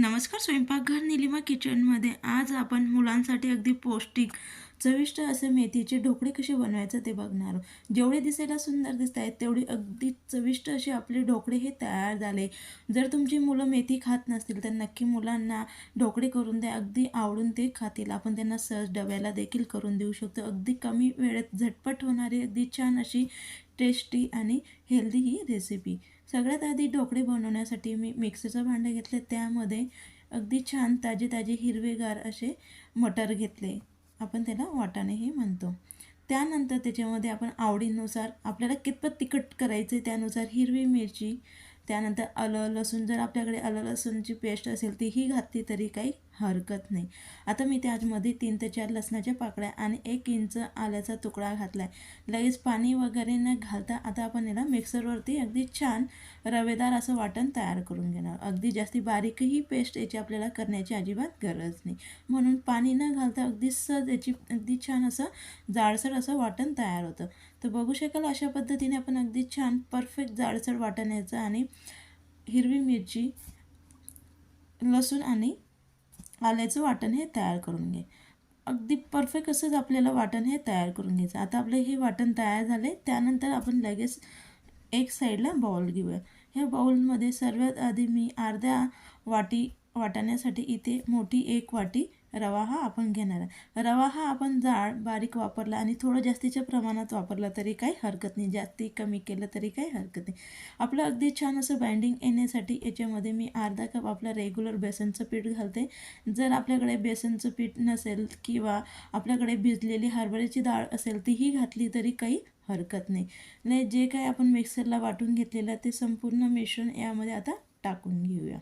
नमस्कार स्वयंपाकघर निलिमा किचनमध्ये आज आपण मुलांसाठी अगदी पौष्टिक चविष्ट असे मेथीचे ढोकळे कसे बनवायचं ते बघणार आहोत. जेवढे दिसायला सुंदर दिसत आहेत तेवढे अगदी चविष्ट असे आपले ढोकळे हे तयार झाले. जर तुमची मुलं मेथी खात नसतील तर नक्की मुलांना ढोकळे करून द्या. अगदी आवडून ते खातील. आपण त्यांना सहज डब्याला देखील करून देऊ शकतो. अगदी कमी वेळेत झटपट होणारी अगदी छान अशी टेस्टी आणि हेल्दी ही रेसिपी सगळ्यात आधी ढोकळे बनवण्यासाठी मी मिक्सरचं भांडं घेतलं. त्यामध्ये अगदी छान ताजे ताजे हिरवेगार असे मटर घेतले. आपण त्याला वाटाणेही म्हणतो. त्यानंतर त्याच्यामध्ये आपण आवडीनुसार आपल्याला कितपत तिखट करायचं आहे त्यानुसार हिरवी मिरची त्यानंतर आलं लसूण. जर आपल्याकडे आलं लसूणची पेस्ट असेल तीही घातली तरी काही हरकत नाही. आता मी त्यामध्ये तीन ते चार लसणाच्या पाकळ्या आणि एक इंच आल्याचा तुकडा घातला आहे लगेच पाणी वगैरे न घालता आता आपण याला मिक्सरवरती अगदी छान रवेदार असं वाटण तयार करून घेणार. अगदी जास्ती बारीकही पेस्ट याची आपल्याला करण्याची अजिबात गरज नाही. म्हणून पाणी न घालता अगदी सहज याची अगदी छान असं जाडसर असं वाटण तयार होतं. तर बघू शकाल अशा पद्धतीने आपण अगदी छान परफेक्ट जाडसर वाटण्याचं आणि हिरवी मिरची लसूण आणि आल्याचं वाटण हे तयार करून घे. अगदी परफेक्ट असंच आपल्याला वाटण हे तयार करून घ्यायचं. आता आपलं हे वाटण तयार झाले त्यानंतर आपण लगेच एक साईडला बाउल घेऊया. ह्या बाउलमध्ये सर्वात आधी मी अर्ध्या वाटी वाटण्यासाठी इथे मोठी एक वाटी रवा हा आपण घेणार आहे. रवा हा आपण जाड बारीक वापरला आणि थोडं जास्तीच्या प्रमाणात वापरला तरी काही हरकत नाही. जास्ती कमी केलं तरी काही हरकत नाही. आपलं अगदी छान असं बाइंडिंग येण्यासाठी याच्यामध्ये मी अर्धा कप आपलं रेग्युलर बेसनचं पीठ घालते. जर आपल्याकडे बेसनचं पीठ नसेल किंवा आपल्याकडे भिजलेली हरभऱ्याची डाळ असेल तीही घातली तरी काही हरकत नाही. नाही जे काही आपण मिक्सरला वाटून घेतलेलं ते संपूर्ण मिश्रण यामध्ये आता टाकून घेऊया.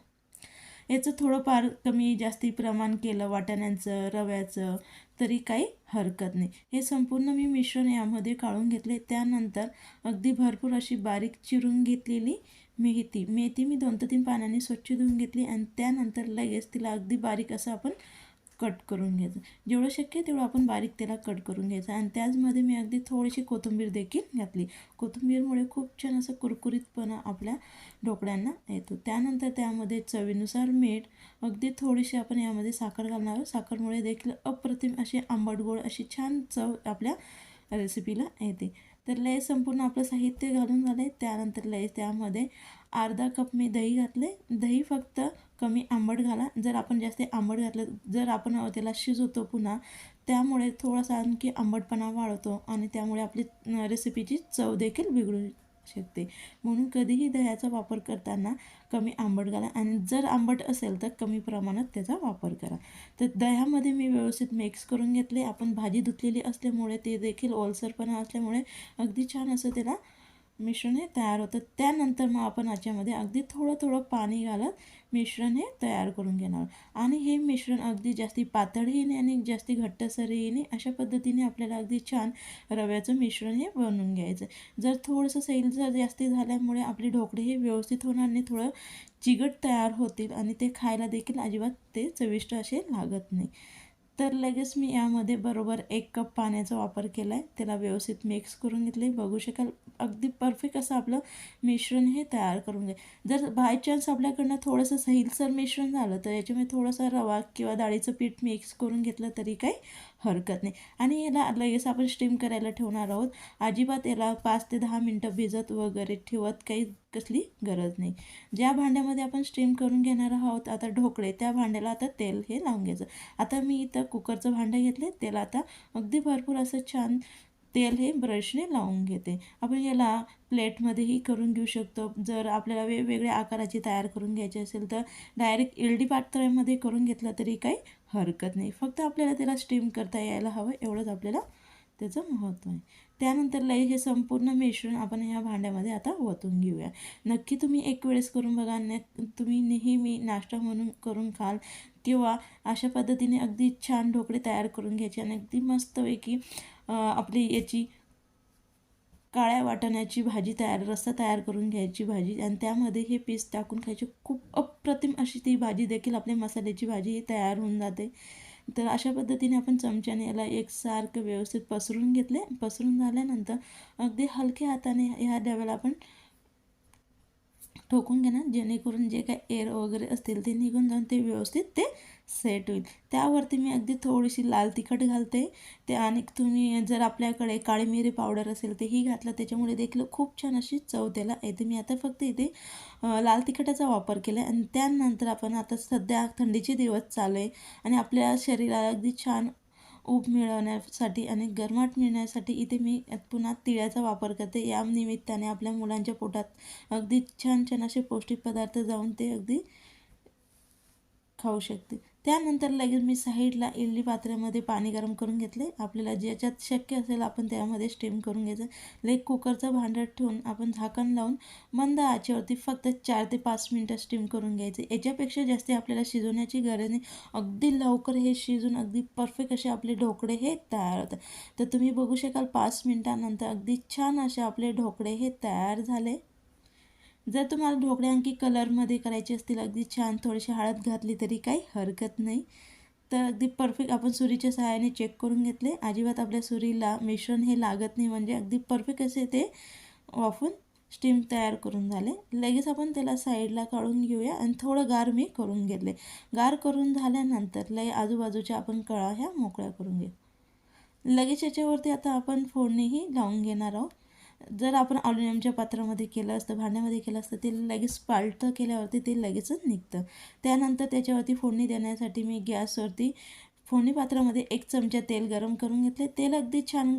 याचं थोडंफार कमी जास्ती प्रमाण केलं वाटाण्यांचं रव्याचं तरी काही हरकत नाही. हे संपूर्ण मी मिश्रण यामध्ये काढून घेतले. त्यानंतर अगदी भरपूर अशी बारीक चिरून घेतलेली मेथी. मेथी मी दोन ते तीन पाण्याने स्वच्छ धुवून घेतली आणि त्यानंतर लगेच तिला अगदी बारीक असं आपण कट करून घ्यायचं. जेवढं शक्य तेवढं आपण बारीक त्याला कट करून घ्यायचं. आणि त्याचमध्ये मी अगदी थोडीशी कोथिंबीर देखील घातली. कोथिंबीरमुळे खूप छान असं कुरकुरीतपणा आपल्या ढोकळ्यांना येतो. त्यानंतर त्यामध्ये चवीनुसार मीठ अगदी थोडीशी आपण यामध्ये साखर घालणार आहोत. साखरमुळे देखील अप्रतिम अशी आंबट गोड अशी छान चव आपल्या रेसिपीला येते. तर लय संपूर्ण आपलं साहित्य घालून झालं आहे त्यानंतर लय त्यामध्ये अर्धा कप मी दही घातले दही फक्त कमी आंबट घाला. जर आपण जास्त आंबट घातलं जर आपण त्याला शिजवतो पुन्हा त्यामुळे थोडासा आणखी आंबटपणा वाढतो आणि त्यामुळे आपली रेसिपीची चव देखील बिघडू शकते. म्हणून कधीही दह्याचा वापर करताना कमी आंबट घाला आणि जर आंबट असेल तर कमी प्रमाणात त्याचा वापर करा. तर दह्यामध्ये मी व्यवस्थित मिक्स करून घेतले. आपण भाजी धुतलेली असल्यामुळे ते देखील ओलसरपणा असल्यामुळे अगदी छान असं त्याला मिश्रण हे तयार होतं. त्यानंतर मग आपण याच्यामध्ये अगदी थोडं थोडं पाणी घालत मिश्रण हे तयार करून घेणार आणि हे मिश्रण अगदी जास्ती पातळही नाही आणि जास्ती घट्टसरही नाही अशा पद्धतीने आपल्याला अगदी छान रव्याचं मिश्रण हे बनवून घ्यायचं जर थोडंसं सैल जर जास्ती झाल्यामुळे आपली ढोकळे हे व्यवस्थित होणार नाही थोडं चिगट तयार होतील आणि ते खायला देखील अजिबात ते चविष्ट असे लागत नाही. तर लगेच मी यामध्ये बरोबर एक कप पाण्याचा वापर केला आहे त्याला व्यवस्थित मिक्स करून घेतले बघू शकाल अगदी परफेक्ट असं आपलं मिश्रण हे तयार करून घ्या जर बाय चान्स आपल्याकडनं थोडंसं सैलसर मिश्रण झालं तर याच्यामध्ये थोडासा रवा किंवा डाळीचं पीठ मिक्स करून घेतलं तरी काही हरकत नाही. आणि याला लगेच आपण स्टीम करायला ठेवणार आहोत. अजिबात याला पाच ते दहा मिनटं भिजत वगैरे ठेवत काही कसली गरज नाही. ज्या भांड्यामध्ये आपण स्टीम करून घेणार आहोत आता ढोकळे त्या भांड्याला आता तेल हे लावून घ्यायचं. आता मी इथं कुकरचं भांडं घेतलं त्याला आता अगदी भरपूर असं छान तेल हे ब्रशने लावून घेते. आपण याला प्लेटमध्येही करून घेऊ शकतो. जर आपल्याला वेगवेगळ्या आकाराची तयार करून घ्यायची असेल तर डायरेक्ट एल डी करून घेतलं तरी काही हरकत नाही. फक्त आपल्याला त्याला स्टीम करता यायला हवं एवढंच आपल्याला त्याचं महत्त्व आहे. त्यानंतर लई हे संपूर्ण मिश्रण आपण ह्या भांड्यामध्ये आता ओतून घेऊया. नक्की तुम्ही एक वेळेस करून बघा. न तुम्ही नेहमी नाश्ता म्हणून करून खाल किंवा अशा पद्धतीने अगदी छान ढोकळे तयार करून घ्यायचे आणि अगदी मस्तपैकी आपली याची काळ्या वाटाण्याची भाजी तयार रस्सा तयार करून घ्यायची भाजी आणि त्यामध्ये हे पीस टाकून खायची. खूप अप्रतिम अशी ती भाजी देखील आपल्या मसाल्याची भाजी ही तयार होऊन जाते. तर अशा पद्धतीने आपण चमच्याने याला एकसारखं व्यवस्थित पसरून घेतले. पसरून झाल्यानंतर अगदी हलक्या हाताने ह्या डब्याला आपण ठोकून घेणार जेणेकरून जे काय एअर वगैरे असतील ते निघून जाऊन ते व्यवस्थित ते सेट होईल. त्यावरती मी अगदी थोडीशी लाल तिखट घालते. ते आणि तुम्ही जर आपल्याकडे काळी मिरी पावडर असेल तेही घातलं त्याच्यामुळे देखील खूप छान अशी चव त्याला येते. मी आता फक्त इथे लाल तिखटाचा वापर केला आणि त्यानंतर आपण आता सध्या थंडीचे दिवस चालू आहे आणि आपल्या शरीराला अगदी छान ऊब मिळवण्यासाठी आणि गरमाट मिळण्यासाठी इथे मी पुन्हा तिळाचा वापर करते. या निमित्ताने आपल्या मुलांच्या पोटात अगदी छान छान असे पौष्टिक पदार्थ जाऊन ते अगदी खाऊ शकते. त्यानंतर लगेच मी साईडला इडली पात्र्यामध्ये पाणी गरम करून घेतले. आपल्याला ज्याच्यात शक्य असेल आपण त्यामध्ये स्टीम करून घ्यायचं. लेग कुकरचं भांडं ठेवून आपण झाकण लावून मंद आचेवरती फक्त चार ते पाच मिनटं स्टीम करून घ्यायचे. याच्यापेक्षा जास्त आपल्याला शिजवण्याची गरज नाही. अगदी लवकर हे शिजून अगदी परफेक्ट असे आपले ढोकळे हे तयार होतात. तर तुम्ही बघू शकाल पाच मिनटानंतर अगदी छान असे आपले ढोकळे हे तयार झाले. जर तुम्हाला ढोकळे आणखी कलरमध्ये करायचे असतील अगदी छान थोडीशी हळद घातली तरी काही हरकत नाही. तर अगदी परफेक्ट आपण सुरीच्या सहाय्याने चेक करून घेतले. अजिबात आपल्या सुरीला मिश्रण हे लागत नाही म्हणजे अगदी परफेक्ट असे ते वाफून स्टीम तयार करून झाले. लगेच आपण त्याला साईडला काढून घेऊया आणि थोडं गार मी करून घेतले. गार करून झाल्यानंतर लय आजूबाजूच्या आपण कळा ह्या मोकळ्या करून घेऊ. लगेच याच्यावरती आता आपण फोडणीही लावून घेणार आहोत. जर आपण अल्युमिनियमच्या पात्रामध्ये केलं असतं भांड्यामध्ये केलं असतं ते लगेच पालटं केल्यावरती ते लगेचच निघतं. त्यानंतर त्याच्यावरती फोडणी देण्यासाठी मी गॅसवरती फोडणी पात्रामध्ये एक चमचा तेल गरम करून घेतले. तेल अगदी छान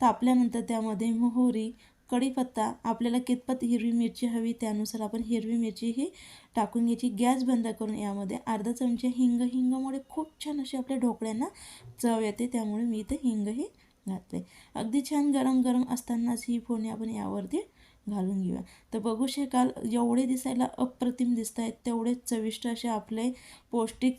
तापल्यानंतर त्यामध्ये मोहरी कढीपत्ता आपल्याला कितपत हिरवी मिरची हवी त्यानुसार आपण हिरवी मिरची ही टाकून घ्यायची. गॅस बंद करून यामध्ये अर्धा चमचे हिंग हिंगामुळे खूप छान अशी आपल्या ढोकळ्यांना चव येते त्यामुळे मी इथं हिंगही घातले. अगदी छान गरम गरम असतानाच ही फोडणी आपण यावरती घालून घेऊया. तर बघू शकाल जेवढे दिसायला अप्रतिम दिसत आहेत तेवढेच चविष्ट असे आपले पौष्टिक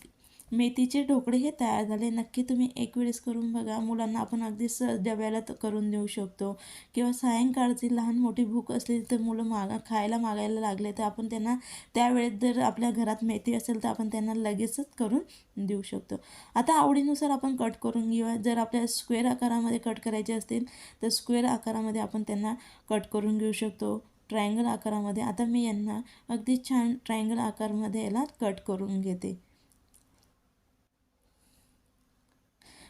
मेथीचे ढोकळे हे तयार झाले. नक्की तुम्ही एक वेळेस करून बघा. मुलांना आपण अगदी सहज डब्याला करून देऊ शकतो. किंवा सायंकाळची लहान मोठी भूक असली तर मुलं मागा खायला मागायला लागले तर आपण त्यांना त्यावेळेत जर आपल्या घरात मेथी असेल तर आपण त्यांना लगेचच करून देऊ शकतो. आता आवडीनुसार आपण कट करून घेऊया. जर आपल्या स्क्वेअर आकारामध्ये कट करायचे असतील तर स्क्वेअर आकारामध्ये आपण त्यांना कट करून घेऊ शकतो. ट्रायंगल आकारामध्ये. आता मी यांना अगदी छान ट्रायंगल आकारमध्ये याला कट करून घेते.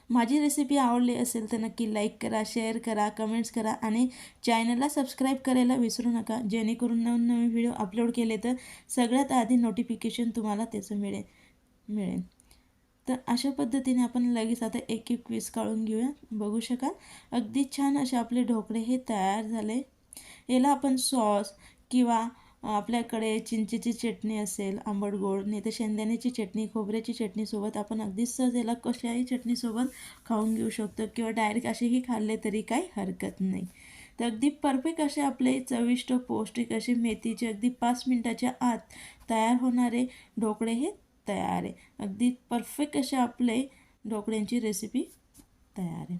माझी रेसिपी आवडली असेल तर नक्की लाईक करा शेअर करा कमेंट्स करा आणि चॅनलला सबस्क्राईब करायला विसरू नका. जेणेकरून नवनवीन व्हिडिओ अपलोड केले तर सगळ्यात आधी नोटिफिकेशन तुम्हाला त्याचं मिळेल मिळेल. तर अशा पद्धतीने आपण लगेच आता एक एक पीस काढून घेऊया. बघू शकाल. अगदी छान असे आपले ढोकळे हे तयार झाले. याला आपण सॉस किंवा आपल्याकडे चिंचेची चटणी असेल आंबट गोड नाही तर शेंगदाण्याची चटणी खोबऱ्याची चटणीसोबत आपण अगदी सहज याला कशाही चटणीसोबत खाऊन घेऊ शकतो किंवा डायरेक्ट असेही खाल्ले तरी काही हरकत नाही. तर अगदी परफेक्ट असे आपले चविष्ट पौष्टिक असे मेथीचे अगदी पाच मिनटाच्या आत तयार होणारे ढोकळे हे तयार आहे. अगदी परफेक्ट असे आपले ढोकळ्यांची रेसिपी तयार आहे.